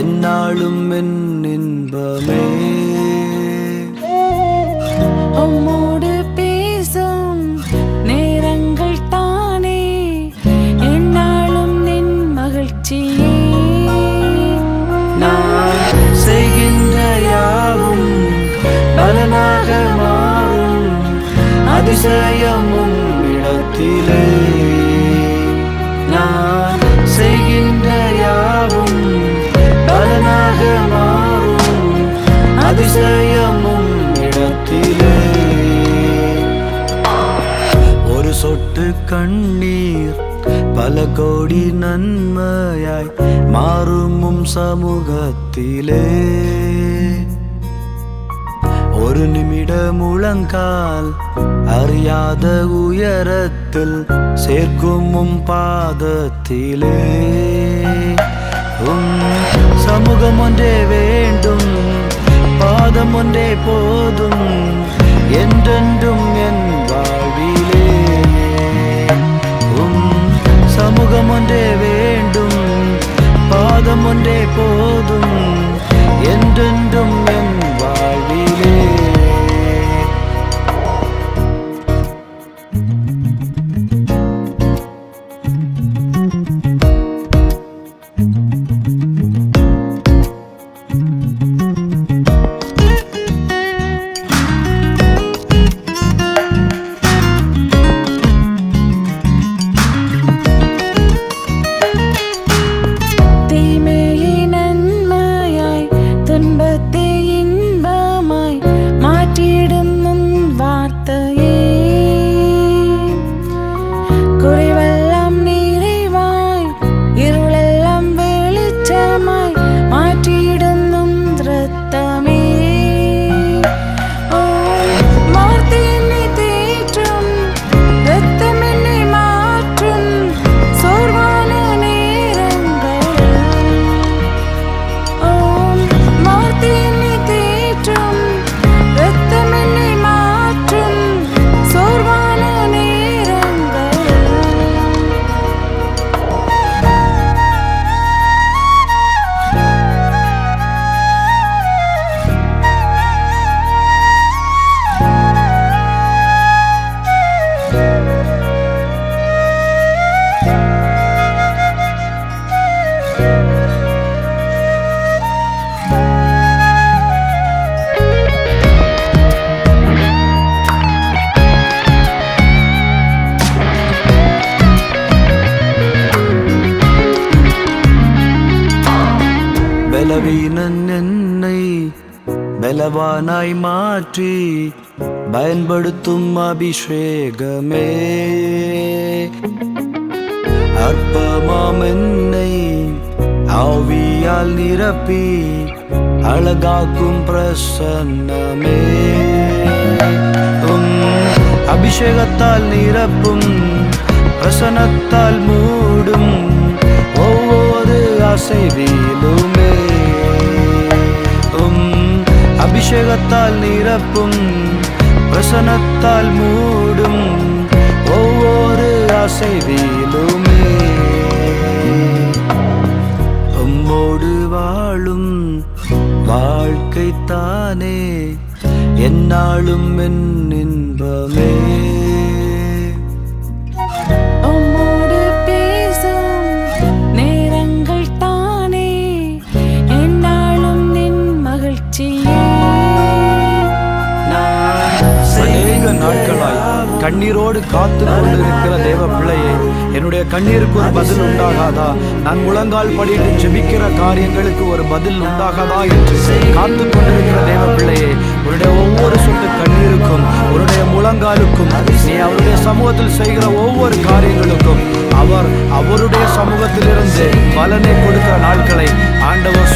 என்னாலும் என் இன்பமே. உம்மோடு பேசும் நேரங்கள் தானே என்னாலும் நின் மகிழ்ச்சியே. நான் செய்கின்ற யாவும் பலனாக மாறும் அதிசயமும் இடத்திலே. அதிசயமும் இடத்திலே. ஒரு சொட்டு கண்ணீர் பல கோடி நன்மையாய் மாறுமும் சமூகத்திலே. ஒரு நிமிட முழங்கால் அறியாத உயரத்தில் சேர்க்கும் பாதத்திலே. உம் சமூகம் ஒன்றே வேண்டும். பாதம் ஒன்றே போதும் என்றென்றும் என் வாழ்விலே உம் சமூகம் ஒன்றே வேண்டும் பாதம் ஒன்றே போதும் என்றென்றும் பலவீனன் என்னை பலவானாய் மாற்றி பயன்படுத்தும் அபிஷேகமே. அற்பமாம் என்னை ஆவியால் நிரப்பி அழகாக்கும் பிரசன்னமே. அபிஷேகத்தால் நிரப்பும் பிரசனத்தால் மூடும் ஒவ்வொரு அசைவிலும் அபிஷேகத்தால் நிரப்பும் பிரசனத்தால் மூடும் ஒவ்வொரு அசைவிலுமே உம்மோடு வாழும் வாழ்க்கை தானே என்னாலும் என் இன்பமே. கண்ணீரோடு காத்து கொண்டிருக்கிற தேவ பிள்ளையே என்னுடைய கண்ணீருக்கு ஒரு பதில் உண்டாகாதா? நான் முழங்கால் படியிட்டு ஜெபிக்கிற காரியங்களுக்கு ஒரு பதில் உண்டாகாதா என்று காத்து கொண்டிருக்கிற தேவ பிள்ளையே உன்னுடைய ஒவ்வொரு சொட்டு கண்ணீருக்கும் உன்னுடைய முழங்காலுக்கும் நீ அவருடைய சமூகத்தில் செய்கிற ஒவ்வொரு காரியங்களுக்கும் அவர் அவருடைய சமூகத்திலிருந்து பலனை கொடுக்கிற நாட்களை ஆண்டவர்